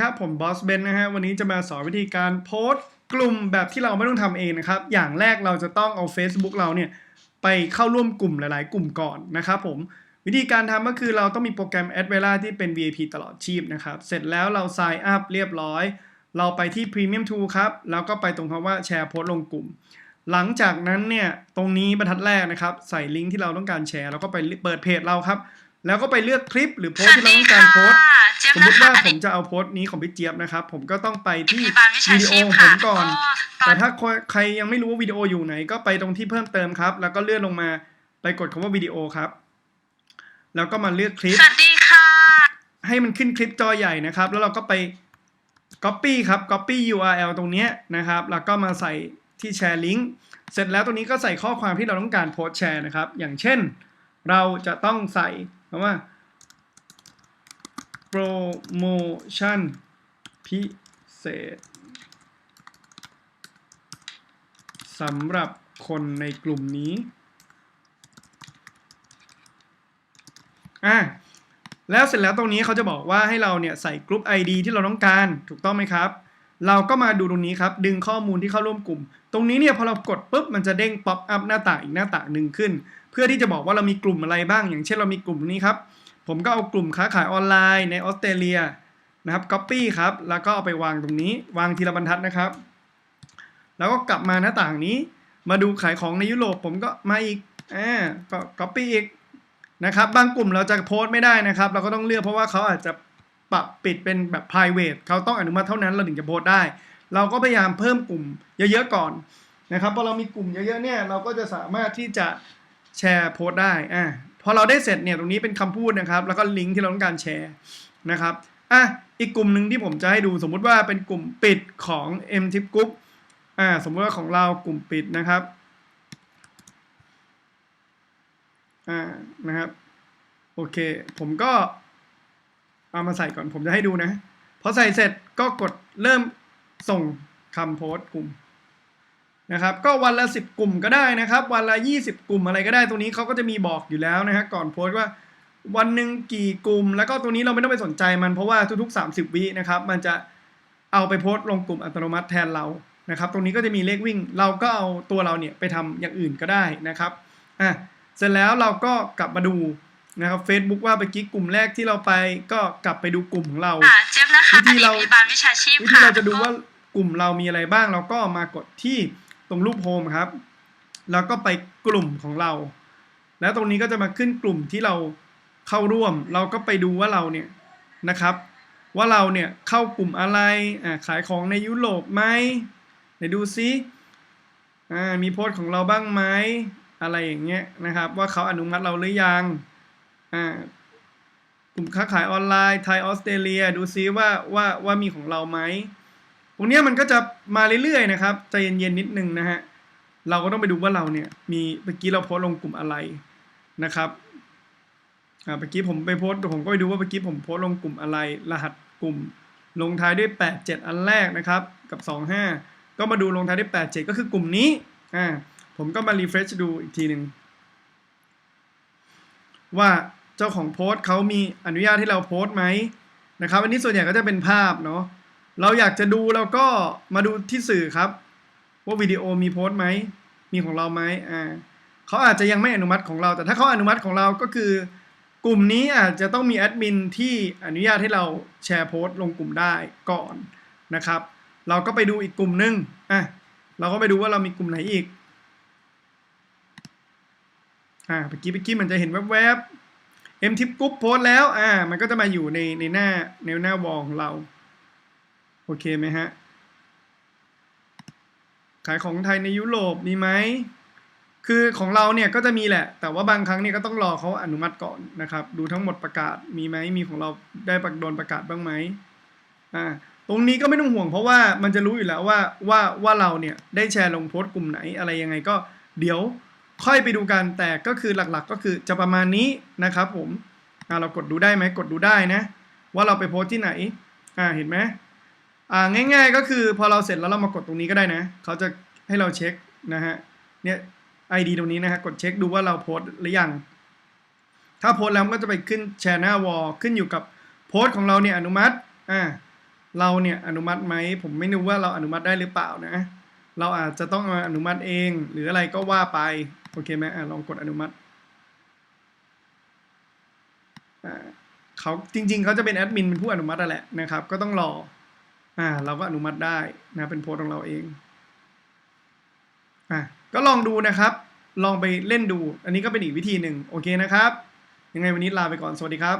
ครับผมบอสเบนนะฮะวันนี้จะมาสอนวิธีการโพสต์กลุ่มแบบที่เราไม่ต้องทำเองนะครับ อย่างแรกเราจะต้องเอา Facebook เราเนี่ยไปเข้าร่วมกลุ่มหลาย ๆ กลุ่มก่อนนะครับผมวิธีการทำก็คือเราต้องมีโปรแกรม a d v e l a ที่เป็น VIP ตลอดชีพนะครับ เสร็จแล้วเรา sign up เรียบร้อย เราไปที่ Premium Tool ครับ แล้วก็ไปตรงคำว่าแชร์โพสต์ลงกลุ่ม หลังจากนั้นเนี่ยตรงนี้บรรทัดแรกนะครับ ใส่ลิงก์ที่เราต้องการแชร์แล้วก็ไปเปิดเพจเราครับ แล้วก็ไปเลือกคลิปหรือโพสต์ที่เราต้องการโพสต์เจี๊ยบสมมนะติคะว่าอผดีมตจะเอาโพสต์นี้ของพี่เจี๊ยบนะครับ ผมก็ต้องไปที่พยาบาลวิชาวิดีโอชีพขอค่ะงผมก่อนก็ตอน แต่ถ้าใครยังไม่รู้ว่าวิดีโออยู่ไหน ก็ไปตรงที่เพิ่มเติมครับ แล้วก็เลื่อนลงมาไปกดคำว่าวิดีโอครับ แล้วก็มาเลือกคลิปสวัสดีค่ะให้มันขึ้นคลิปจอใหญ่นะครับ แล้วเราก็ไป Copy ครับ Copy URL ตรงเนี้ยนะครับ แล้วก็มาใส่ที่แชร์ลิงก์เสร็จแล้วตรงนี้ก็ใส่ข้อความที่เราต้องการโพสต์แชร์นะครับ อย่างเช่น เราจะต้องใส่ คำว่า โปรโมชั่นพิเศษสำหรับคนในกลุ่มนี้ อะ แล้วเสร็จแล้วตรงนี้เขาจะบอกว่าให้เราเนี่ยใส่กลุ่ม ID ที่เราต้องการ ถูกต้องไหมครับ เราก็มาดูตรงนี้ครับ ดึงข้อมูลที่เข้าร่วมกลุ่ม ตรงนี้เนี่ยพอเรากดปุ๊บมันจะเด้งป๊อปอัพหน้าต่างอีกหน้าต่างหนึ่งขึ้น เพื่อที่จะบอกว่าเรามีกลุ่มอะไรบ้าง อย่างเช่นเรามีกลุ่มนี้ครับ ผมก็เอากลุ่มค้าขายออนไลน์ในออสเตรเลียนะครับ Copy ครับ แล้วก็เอาไปวางตรงนี้ วางทีละบรรทัดนะครับ แล้วก็กลับมาหน้าต่างนี้ มาดูขายของในยุโรปผมก็มาอีกอ่าก็ Copy อีกนะครับ บางกลุ่มเราจะโพสต์ไม่ได้นะครับ เราก็ต้องเลือกเพราะว่าเขาอาจจะ ปรับปิดเป็นแบบ private เขาต้องอนุมัติเท่านั้นเราถึงจะโพสต์ได้ เราก็พยายามเพิ่มกลุ่มเยอะๆก่อนนะครับพอเรามีกลุ่มเยอะๆเนี่ยเราก็จะสามารถที่จะแชร์โพสต์ได้อะพอเราได้เสร็จเนี่ยตรงนี้เป็นคำพูดนะครับ แล้วก็ลิงก์ที่เราต้องการแชร์นะครับอะอีกกลุ่มหนึ่งที่ผมจะให้ดูสมมุติว่าเป็นกลุ่มปิดของ M Tip Group อ่าสมมติว่าของเรากลุ่มปิดนะครับอ่านะครับโอเค ผมก็ เอามาใส่ก่อนผมจะให้ดูนะพอใส่เสร็จก็กดเริ่มส่งคำโพสต์กลุ่มนะครับก็วันละ 10 กลุ่มก็ได้นะครับ วันละ 20 กลุ่มอะไรก็ได้ตรงนี้เขาก็จะมีบอกอยู่แล้วนะฮะก่อนโพสต์ว่าวันหนึ่งกี่กลุ่ม แล้วก็ตรงนี้เราไม่ต้องไปสนใจมันเพราะว่าทุกๆ 30 วินะครับ มันจะเอาไปโพสต์ลงกลุ่มอัตโนมัติแทนเรานะครับ ตรงนี้ก็จะมีเลขวิ่ง เราก็เอาตัวเราเนี่ยไปทำอย่างอื่นก็ได้นะครับอะเสร็จแล้วเราก็กลับมาดู นะครับ Facebook ว่าเมื่อกี้กลุ่มแรกที่เราไปก็กลับไปดูกลุ่มของเราค่ะเจี๊ยบนะคะวิอธีดีตเราพยาบาลวิชาชีพวิธีค่ะเราจะดูว่ากลุ่มเรามีอะไรบ้าง เราก็มากดที่ตรงรูปโฮมครับ แล้วก็ไปกลุ่มของเรา แล้วตรงนี้ก็จะมาขึ้นกลุ่มที่เราเข้าร่วม เราก็ไปดูว่าเราเนี่ยนะครับ ว่าเราเนี่ยเข้ากลุ่มอะไรอ่าขายของในยุโรปไหมไหนดูซิอ่ามีโพสต์ของเราบ้างไหมอะไรอย่างเงี้ยนะครับ ว่าเขาอนุมัติเราหรือยังอ่า กลุ่มค้าขายออนไลน์ไทยออสเตรเลีย ดูซิว่าว่าว่ามีของเราไหมตรงนี้มันก็จะมาเรื่อยๆนะครับใจเย็นๆนิดนึงนะฮะเราก็ต้องไปดูว่าเราเนี่ยมีเมื่อกี้เราโพสลงกลุ่มอะไรนะครับอ่าเมื่อกี้ผมไปโพสต์ผมก็ไปดูว่าเมื่อกี้ผมโพสลงกลุ่มอะไร รหัสกลุ่ม ลงท้ายด้วย 8 7 อันแรกนะครับกับ 2 5 ก็มาดูลงท้ายด้วย 8 7 ก็คือกลุ่มนี้อ่าผมก็มารีเฟรชดูอีกทีหนึ่งว่า เจ้าของโพสต์เขามีอนุญาตให้เราโพสต์ไหมนะครับ อันนี้ส่วนใหญ่ก็จะเป็นภาพเนาะเราอยากจะดูเราก็มาดูที่สื่อครับ ว่าวิดีโอมีโพสต์ไหมมีของเราไหมอ่าเขาอาจจะยังไม่อนุมัติของเรา แต่ถ้าเขาอนุมัติของเราก็คือกลุ่มนี้อาจจะต้องมีแอดมินที่อนุญาตให้เราแชร์โพสต์ลงกลุ่มได้ก่อนนะครับ เราก็ไปดูอีกกลุ่มนึงอะเราก็ไปดูว่าเรามีกลุ่มไหนอีกอ่าเมื่อกี้เมื่อกี้มันจะเห็นแวบๆ เอ็มทิปกรุ๊ปโพสแล้วอ่ามันก็จะมาอยู่ในในหน้าในหน้าวอลของเรา โอเคไหมฮะ ขายของไทยในยุโรปมีไหมคือของเราเนี่ยก็จะมีแหละ แต่ว่าบางครั้งเนี่ยก็ต้องรอเขาอนุมัติก่อนนะครับ ดูทั้งหมดประกาศมีไหมมีของเราได้ประโดนประกาศบ้างไหมอ่าตรงนี้ก็ไม่ต้องห่วงเพราะว่ามันจะรู้อยู่แล้วว่าว่าว่าเราเนี่ยได้แชร์ลงโพสต์กลุ่มไหนอะไรยังไงก็เดี๋ยว ค่อยไปดูกันแต่ก็คือหลักๆก็คือจะประมาณนี้นะครับผมเรากดดูได้ไหมกดดูได้นะ ว่าเราไปโพสที่ไหนอ่าเห็นไหมอ่าง่าย ๆ ก็คือพอเราเสร็จแล้วเรามากดตรงนี้ก็ได้นะเขาจะให้เราเช็คนะฮะเนี่ย ID ตรงนี้นะฮะกดเช็คดูว่าเราโพสหรือยัง ถ้าโพสแล้วก็จะไปขึ้นแชร์หน้าวอลขึ้นอยู่กับโพสของเราเนี่ยอนุมัติอ่าเราเนี่ยอนุมัติไหมผมไม่รู้ว่าเราอนุมัติได้หรือเปล่านะ เราอาจจะต้องอนุมัติเองหรืออะไรก็ว่าไป โอเคไหมอะลองกดอนุมัติอ่าเขาจริง ๆเขาจะเป็นแอดมินเป็นผู้อนุมัตินั่นแหละนะครับ ก็ต้องรออ่าเราก็อนุมัติได้นะเป็นโพสของเราเองอะก็ลองดูนะครับ ลองไปเล่นดู อันนี้ก็เป็นอีกวิธีหนึ่งโอเคนะครับ ยังไงวันนี้ลาไปก่อนสวัสดีครับ